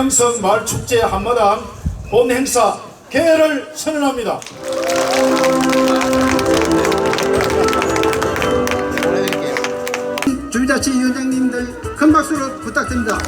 수영성 마을축제 한마당 본 행사 개회를 선언합니다. 주민자치위원장님들 큰 박수를 부탁드립니다.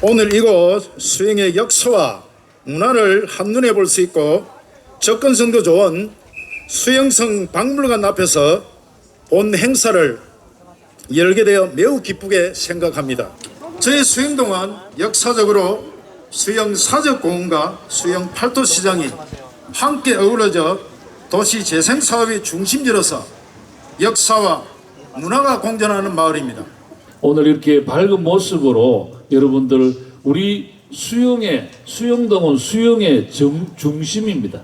오늘 이곳 수영의 역사와 문화를 한눈에 볼 수 있고 접근성도 좋은 수영성 박물관 앞에서 본 행사를 열게 되어 매우 기쁘게 생각합니다. 저희 수영동은 역사적으로 수영 사적 공원과 수영 팔도 시장이 함께 어우러져 도시 재생 사업의 중심지로서 역사와 문화가 공존하는 마을입니다. 오늘 이렇게 밝은 모습으로 여러분들 우리 수영의 수영동은 수영의 정, 중심입니다.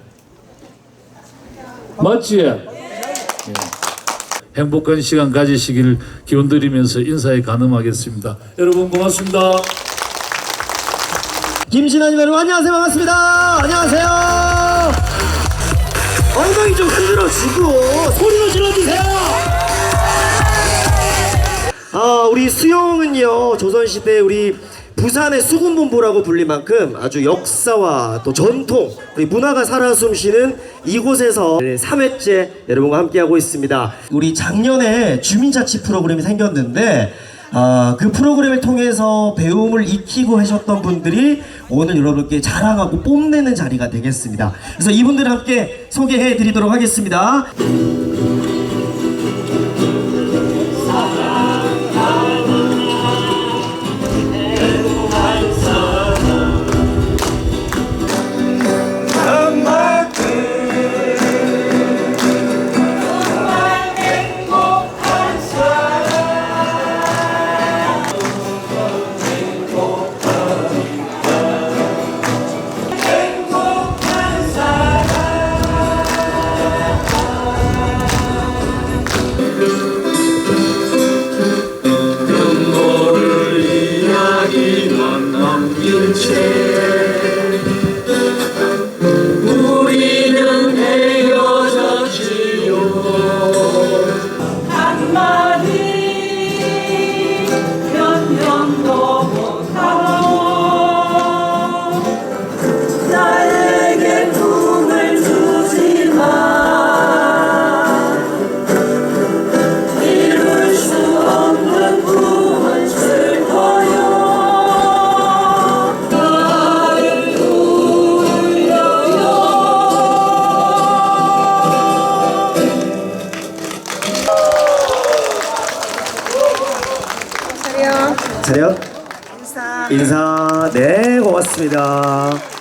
맞지? 예. 행복한 시간 가지시길 기원 드리면서 인사에 가늠하겠습니다. 여러분 고맙습니다. 김신아님 여러분 안녕하세요 반갑습니다 안녕하세요 엉덩이 좀 흔들어주고 소리로 질러주세요 아 우리 수영은요 조선시대 우리 부산의 수군본부라고 불릴 만큼 아주 역사와 또 전통 우리 문화가 살아 숨쉬는 이곳에서 3회째 여러분과 함께하고 있습니다 우리 작년에 주민자치 프로그램이 생겼는데 아, 그 프로그램을 통해서 배움을 익히고 하셨던 분들이 오늘 여러분께 자랑하고 뽐내는 자리가 되겠습니다. 그래서 이분들 함께 소개해 드리도록 하겠습니다. 고맙습니다.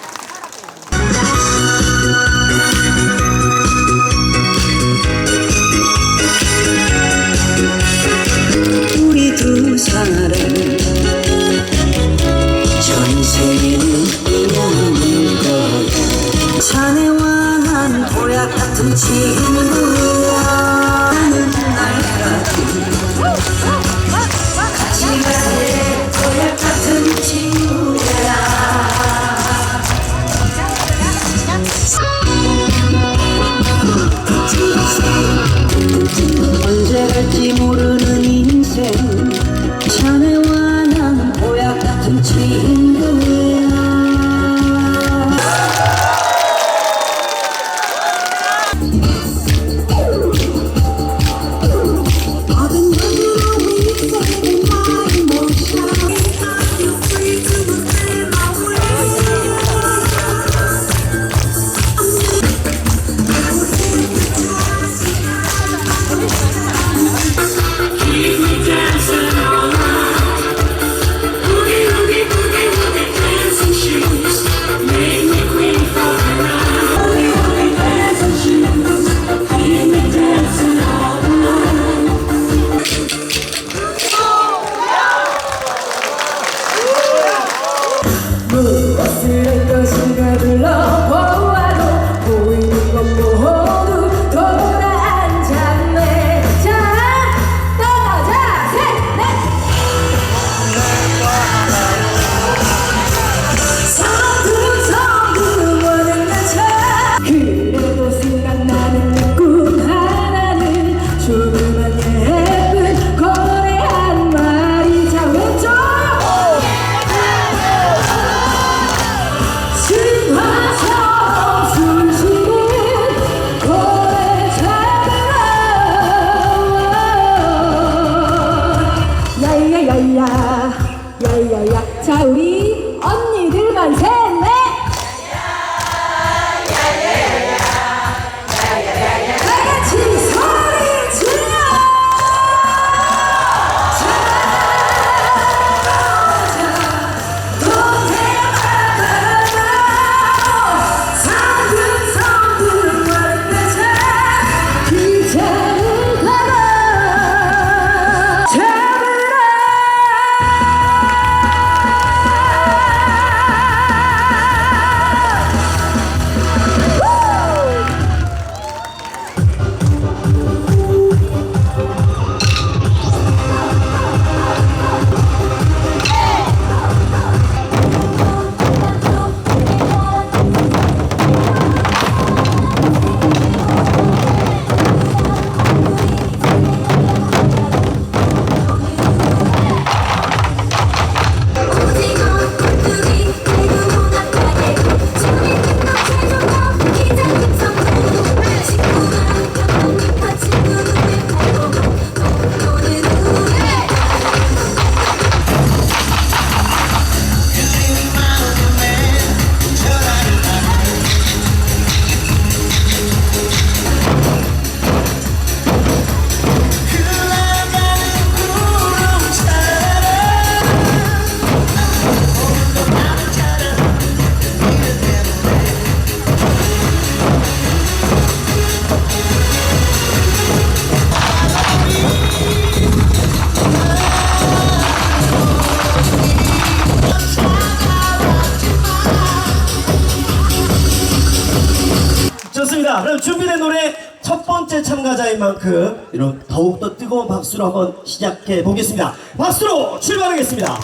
참가자인 만큼 이런 더욱더 뜨거운 박수로 한번 시작해 보겠습니다. 박수로 출발하겠습니다.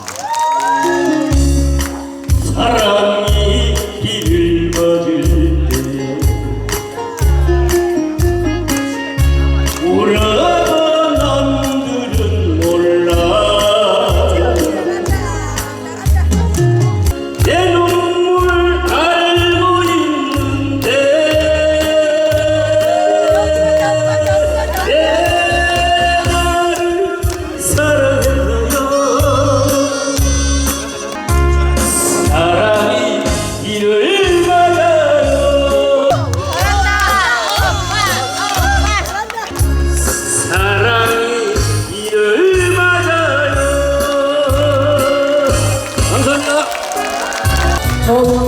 사랑이 길을 거질 어.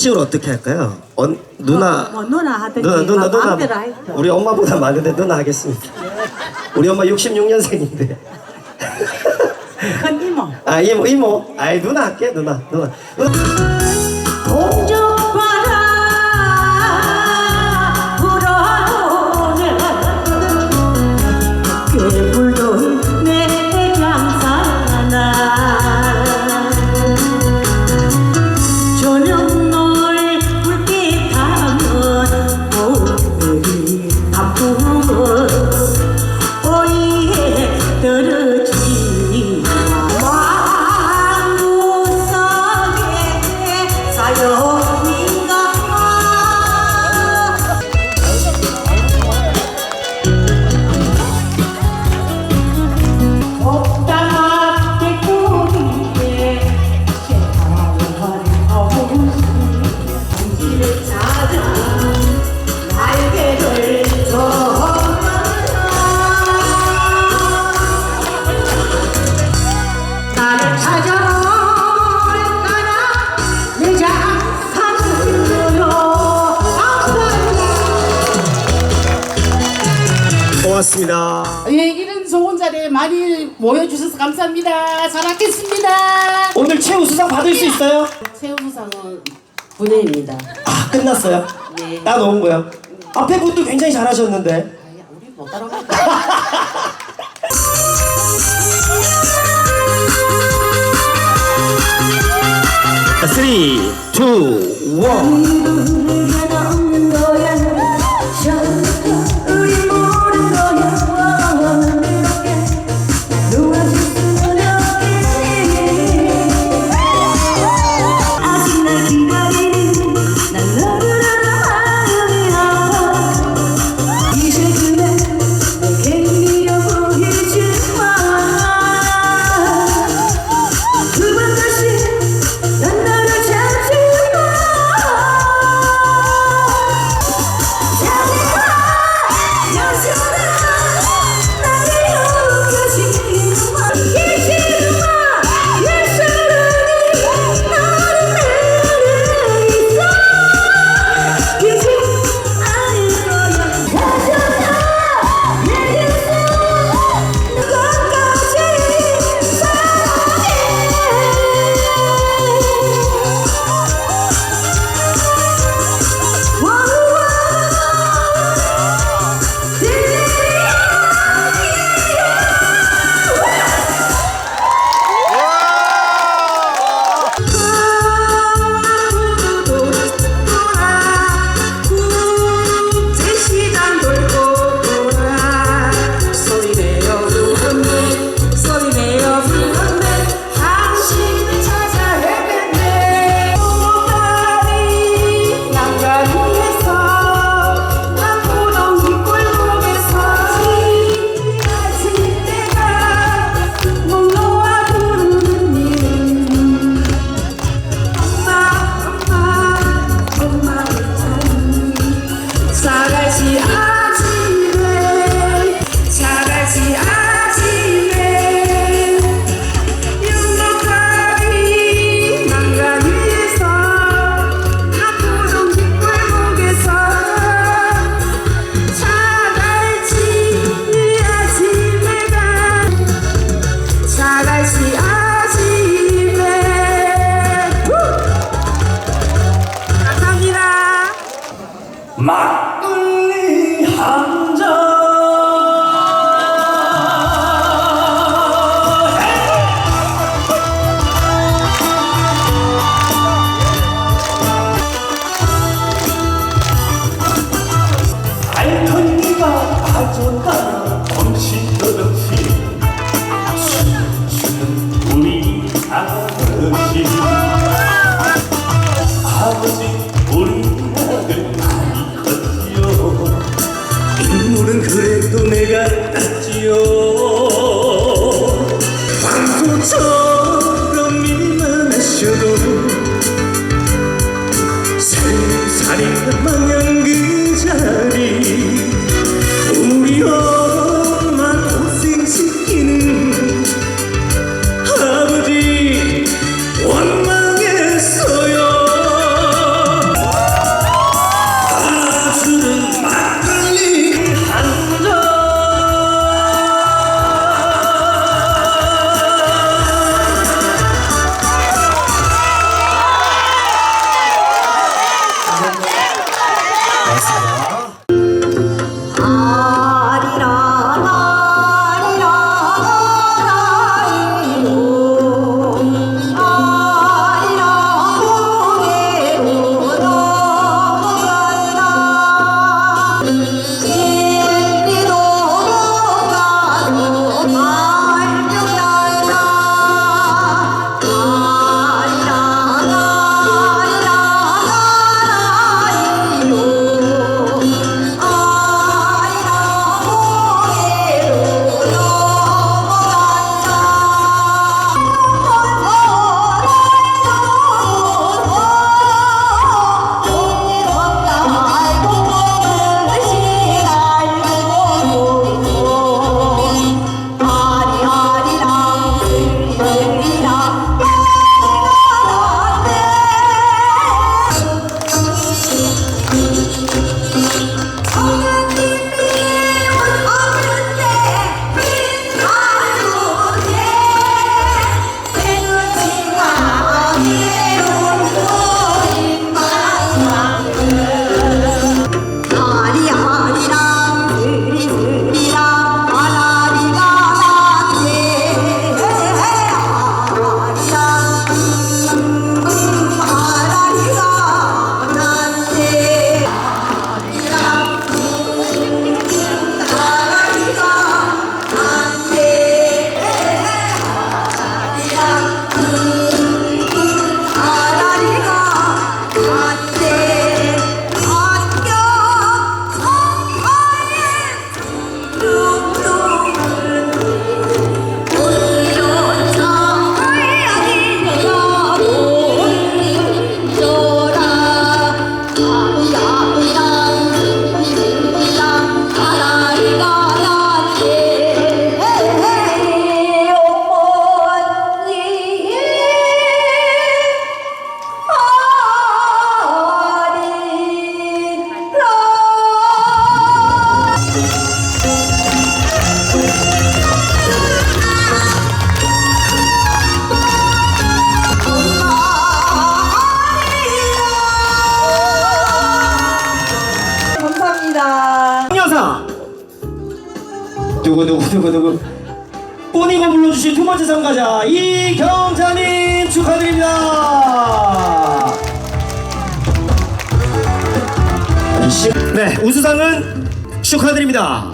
원칙으로 어떻게 할까요? 언, 누나 어, 뭐 누나 하든지 누나 누나 누나 우리 엄마보다 많은데 누나 하겠습니다. 우리 엄마 66년생인데. 큰 이모. 아 이모 이모. 아이 누나 할게 누나 누나. 누나. 감사합니다. 예, 이런 좋은 자리에 많이 모여주셔서 감사합니다. 잘 하겠습니다. 오늘 최우 수상 받을 수 있어요? 최우수상은 분해입니다. 아 끝났어요. 네. 나 넣은 거요. 앞에 분도 굉장히 잘하셨는데. 아니, 우리 못 따라간다. 3, 2, 1. عقلي حق too. 누구 누구 누구 누구 뽀니가 불러주신 두 번째 참가자 이경자님 축하드립니다. 네 우수상은 축하드립니다.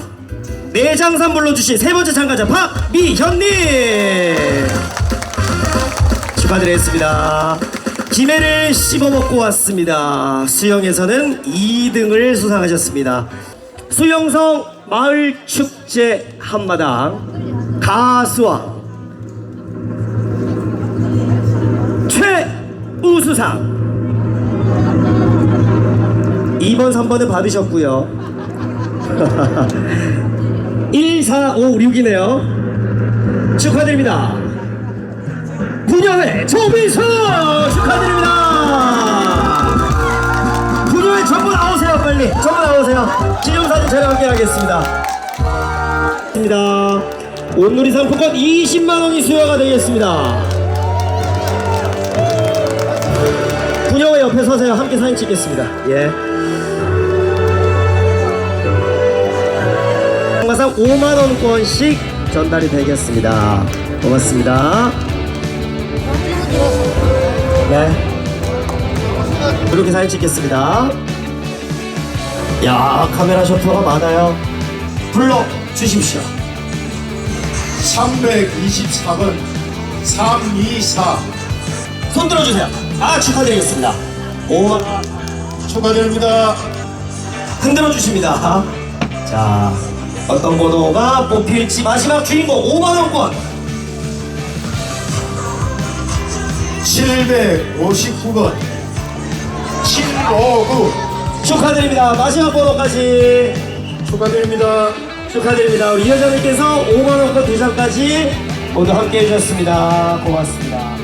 내장산 불러주신 세 번째 참가자 박미현님 축하드리겠습니다. 김해를 씹어먹고 왔습니다. 수영에서는 2등을 수상하셨습니다. 수영성 마을축제 한마당 가수왕 최우수상. 2번 3번은 받으셨고요. 1, 4, 5, 6이네요. 축하드립니다. 부녀회 조미수! 축하드립니다 전부 나오세요 빨리. 전부 나오세요. 기념사진 촬영하게 하겠습니다. 입니다. 온누리 상품권 20만원이 수여가 되겠습니다. 부녀회 옆에 서세요. 함께 사진 찍겠습니다. 예. 항상 5만원권씩 전달이 되겠습니다. 고맙습니다. 네. 이렇게 사진 찍겠습니다 야 카메라 셔터가 많아요. 불러 주십시오. 324번 324 손 들어주세요. 아 축하드리겠습니다. 5만 축하드립니다. 흔들어 주십니다. 자 어떤 번호가 뽑힐지 마지막 주인공 5만원권. 759번. 759 축하드립니다. 마지막 번호까지. 축하드립니다. 축하드립니다. 우리 이 여자님께서 5만원권 대상까지 모두 함께 해주셨습니다. 고맙습니다